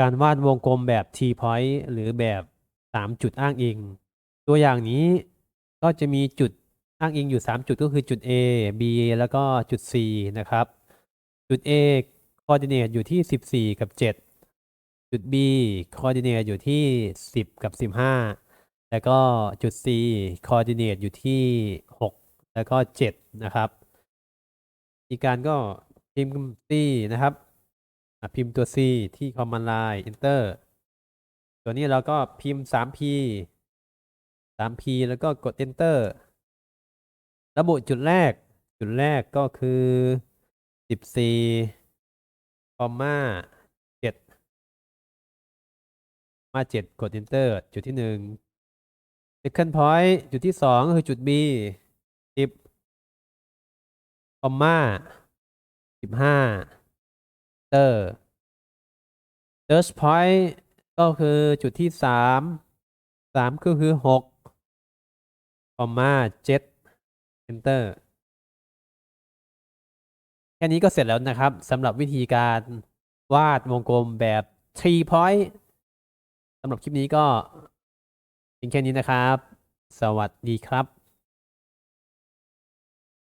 การวาดวงกลมแบบ T point หรือแบบ 3 จุดอ้างอิง ตัวอย่างนี้ก็จะมีจุดอ้างอิงอยู่ 3 จุดก็คือจุด A B แล้วก็จุด C นะครับ จุด A coordinate อยู่ที่ 14 กับ 7 จุด B coordinate อยู่ที่ 10 กับ 15 แล้วก็จุด C coordinate อยู่ที่ 6 แล้วก็ 7 นะครับ อีกการก็พิมพ์ C นะครับ พิมพ์ตัว C ที่ command line enter ตัวนี้เราก็พิมพ์ 3P 3P แล้วก็กด enter ระบุจุดแรก จุดแรกก็คือ 14คอมมา7มา 7 กด enter จุดที่ 1 second point จุดที่ 2 คือจุด B 10คอมมา15 enter third point ก็คือจุดที่3 3ก็คือ6คอมมา7 enter แค่นี้ก็เสร็จแล้วนะครับสำหรับวิธีการวาดวงกลมแบบ three point สำหรับคลิปนี้ก็เพียงแค่นี้นะครับ สวัสดีครับ